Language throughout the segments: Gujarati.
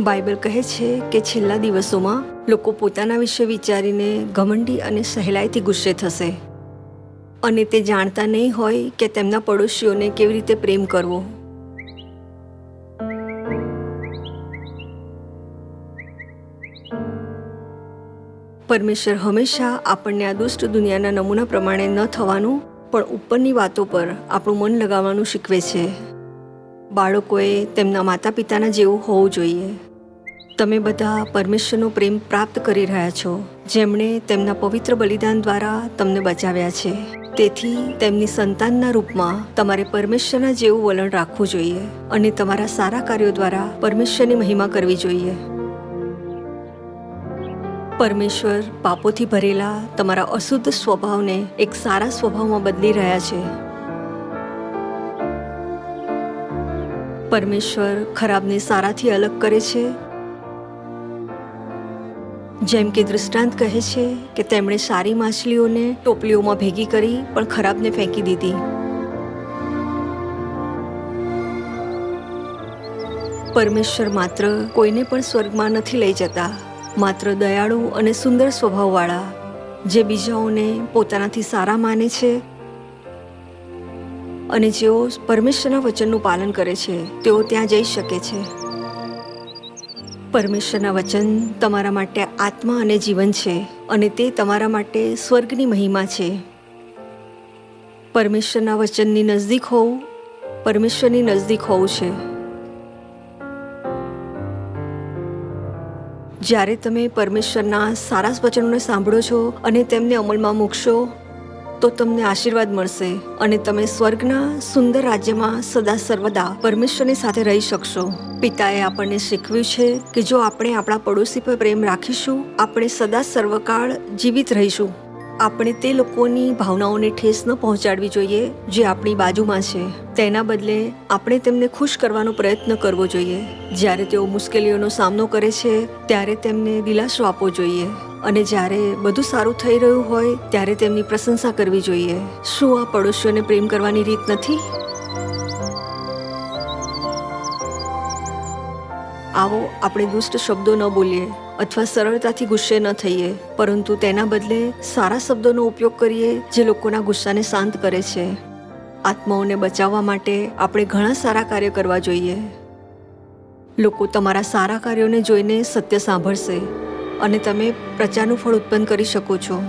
બાઇબલ કહે છે કે છેલ્લા દિવસોમાં લોકો પોતાના વિશે વિચારીને ઘમંડી અને સહેલાઈથી ગુસ્સે થશે. અને તે જાણતા નહીં હોય કે તેમના પડોશીઓને કેવી રીતે પ્રેમ કરવો. પરમેશ્વર હંમેશા આપણને આ દુષ્ટ દુનિયાના નમૂના પ્રમાણે ન થવાનું, પણ ઉપરની વાતો પર આપણું મન લગાવવાનું શીખવે છે. બાળકોએ તેમના માતા પિતાના જેવું હોવું જોઈએ. તમે બધા પરમેશ્વરનો પ્રેમ પ્રાપ્ત કરી રહ્યા છો, જેમણે તેમના પવિત્ર બલિદાન દ્વારા તમને બચાવ્યા છે. તેથી તેમની સંતાનના રૂપમાં તમારે પરમેશ્વરના જેવું વલણ રાખવું જોઈએ અને તમારા સારા કાર્યો દ્વારા પરમેશ્વરની મહિમા કરવી જોઈએ. પરમેશ્વર પાપોથી ભરેલા તમારા અશુદ્ધ સ્વભાવને એક સારા સ્વભાવમાં બદલી રહ્યા છે. પરમેશ્વર ખરાબને સારાથી અલગ કરે છે જેમ કે દૃષ્ટાંત કહે છે કે તેમણે સારી માછલીઓને ટોપલીઓમાં ભેગી કરી પણ ખરાબને ફેંકી દીધી. પરમેશ્વર માત્ર કોઈને પણ સ્વર્ગમાં નથી લઈ જતા, માત્ર દયાળુ અને સુંદર સ્વભાવવાળા, જે બીજાઓને પોતાનાથી સારા માને છે અને જેઓ પરમેશ્વરના વચનનું પાલન કરે છે, તેઓ ત્યાં જઈ શકે છે. પરમેશ્વરના વચન તમારા માટે આત્મા અને જીવન છે અને તે તમારા માટે સ્વર્ગની મહિમા છે. પરમેશ્વરના વચનની નજદીક હોવું, પરમેશ્વરની નજદીક હોવું છે. જ્યારે તમે પરમેશ્વરના સારા વચનોને સાંભળો છો અને તેમને અમલમાં મૂકશો તો તમને આશીર્વાદ મળશે અને તમે સ્વર્ગના સુંદર રાજ્યમાં સદા સર્વદા પરમેશ્વરની સાથે રહી શકશો. પિતાએ આપણને શીખવ્યું છે કે જો આપણે આપણા પડોશી પર પ્રેમ રાખીશું, આપણે સદા સર્વકાળ જીવિત રહીશું. આપણે તે લોકોની ભાવનાઓને ઠેસ ન પહોંચાડવી જોઈએ જે આપણી બાજુમાં છે. તેના બદલે આપણે તેમને ખુશ કરવાનો પ્રયત્ન કરવો જોઈએ. જ્યારે તેઓ મુશ્કેલીઓનો સામનો કરે છે, ત્યારે તેમને દિલાસો આપવો જોઈએ. અને જ્યારે બધું સારું થઈ રહ્યું હોય, ત્યારે તેમની પ્રશંસા કરવી જોઈએ. શું આ પડોશીઓને પ્રેમ કરવાની રીત નથી? આવો, આપણે દુષ્ટ શબ્દો ન બોલીએ, અથવા સરળતાથી ગુસ્સે ન થઈએ, પરંતુ તેના બદલે સારા શબ્દોનો ઉપયોગ કરીએ, જે લોકોના ગુસ્સાને શાંત કરે છે. આત્માઓને બચાવવા માટે આપણે ઘણા સારા કાર્ય કરવા જોઈએ. લોકો તમારા સારા કાર્યોને જોઈને સત્ય સાંભળશે. અને તમે પ્રજાનું ફળ ઉત્પન્ન કરી શકો છો.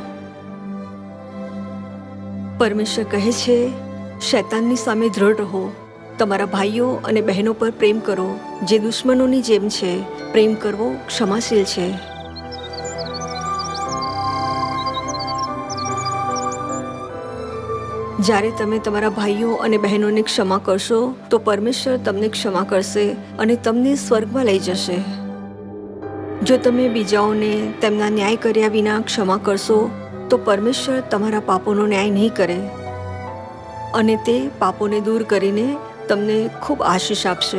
પરમેશ્વર કહે છે, શૈતાનની સામે દ્રઢ રહો. તમારા ભાઈઓ અને બહેનો પર પ્રેમ કરો. જે દુશ્મનોની જેમ છે, પ્રેમ કરવો ક્ષમાશીલ છે. જ્યારે તમે તમારા ભાઈઓ અને બહેનોને ક્ષમા કરશો, તો પરમેશ્વર તમને ક્ષમા કરશે અને તમને સ્વર્ગમાં લઈ જશે. જો તમે બીજાઓને તેમના ન્યાય કર્યા વિના ક્ષમા કરશો, તો પરમેશ્વર તમારા પાપોનો ન્યાય નહીં કરે. અને તે પાપોને દૂર કરીને તમને ખૂબ આશીષ આપશે.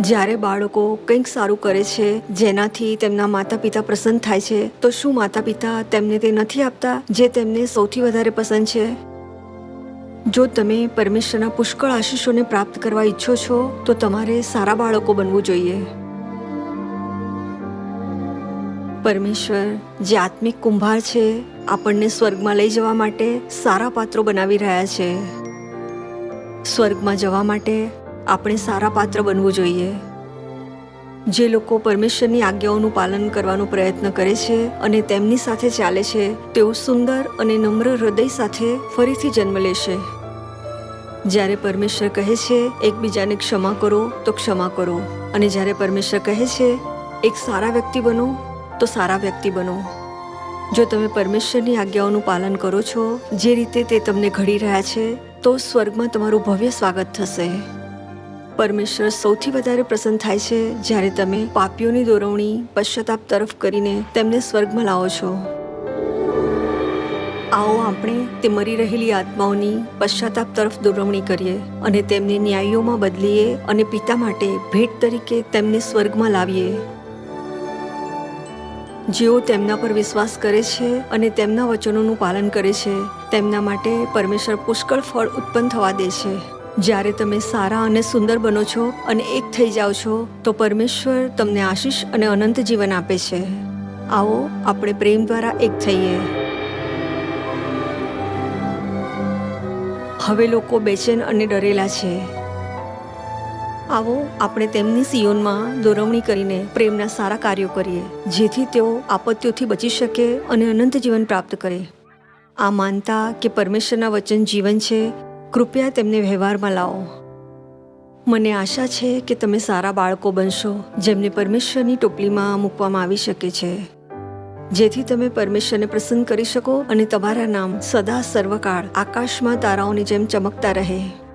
જ્યારે બાળકો કંઈક સારું કરે છે, જેનાથી તેમના માતા પિતા પ્રસન્ન થાય છે, તો શું માતા પિતા તેમને તે નથી આપતા, જે તેમને સૌથી વધારે પસંદ છે? જો તમે પરમેશ્વરના પુષ્કળ આશીષોને પ્રાપ્ત કરવા ઈચ્છો છો, તો તમારે સારા બાળકો બનવું જોઈએ. પરમેશ્વર, જે આત્મિક કુંભાર છે, આપણને સ્વર્ગમાં લઈ જવા માટે સારા પાત્રો બનાવી રહ્યા છે. સ્વર્ગમાં જવા માટે આપણે સારા પાત્ર બનવું જોઈએ. જે લોકો પરમેશ્વરની આજ્ઞાઓનું પાલન કરવાનો પ્રયત્ન કરે છે અને તેમની સાથે ચાલે છે, તેઓ સુંદર અને નમ્ર હૃદય સાથે ફરીથી જન્મ લેશે. જ્યારે પરમેશ્વર કહે છે, એકબીજાને ક્ષમા કરો, તો ક્ષમા કરો. અને જ્યારે પરમેશ્વર કહે છે, એક સારા વ્યક્તિ બનો, તો સારા વ્યક્તિ બનો. જો તમે પરમેશ્વરની આજ્ઞાઓનું પાલન કરો છો, જે રીતે તે તમને ઘડી રહ્યા છે, તો સ્વર્ગમાં તમારું ભવ્ય સ્વાગત થશે. પરમેશ્વર સૌથી વધારે પ્રસન્ન થાય છે જ્યારે તમે પાપીઓની દોરવણી પશ્ચાતાપ તરફ કરીને તેમને સ્વર્ગમાં લાવો છો. આવો આપણે તે મરી રહેલી આત્માઓની પશ્ચાતાપ તરફ દોરવણી કરીએ અને તેમને ન્યાયોમાં બદલીએ અને પિતા માટે ભેટ તરીકે તેમને સ્વર્ગમાં લાવીએ. જેઓ તેમના પર વિશ્વાસ કરે છે અને તેમના વચનોનું પાલન કરે છે, તેમના માટે પરમેશ્વર પુષ્કળ ફળ ઉત્પન્ન થવા દે છે. જ્યારે તમે સારા અને સુંદર બનો છો અને એક થઈ જાઓ છો, તો પરમેશ્વર તમને આશીષ અને અનંત જીવન આપે છે. આવો, આપણે પ્રેમ દ્વારા એક થઈએ. હવે લોકો બેચેન અને ડરેલા છે. આવો આપણે તેમની સિયોનમાં દોરવણી કરીને પ્રેમના સારા કાર્યો કરીએ, જેથી તેઓ આપત્તિઓથી બચી શકે અને અનંત જીવન પ્રાપ્ત કરે. આ માનતા કે પરમેશ્વરના વચન જીવન છે, કૃપયા તેમને વ્યવહારમાં લાવો. મને આશા છે કે તમે સારા બાળકો બનશો, જેમને પરમેશ્વરની ટોપલીમાં મૂકવામાં આવી શકે છે. જેથી તમે પરમેશ્વરને પ્રસન્ન કરી શકો અને તમારા નામ સદા સર્વકાળ આકાશમાં તારાઓની જેમ ચમકતા રહે.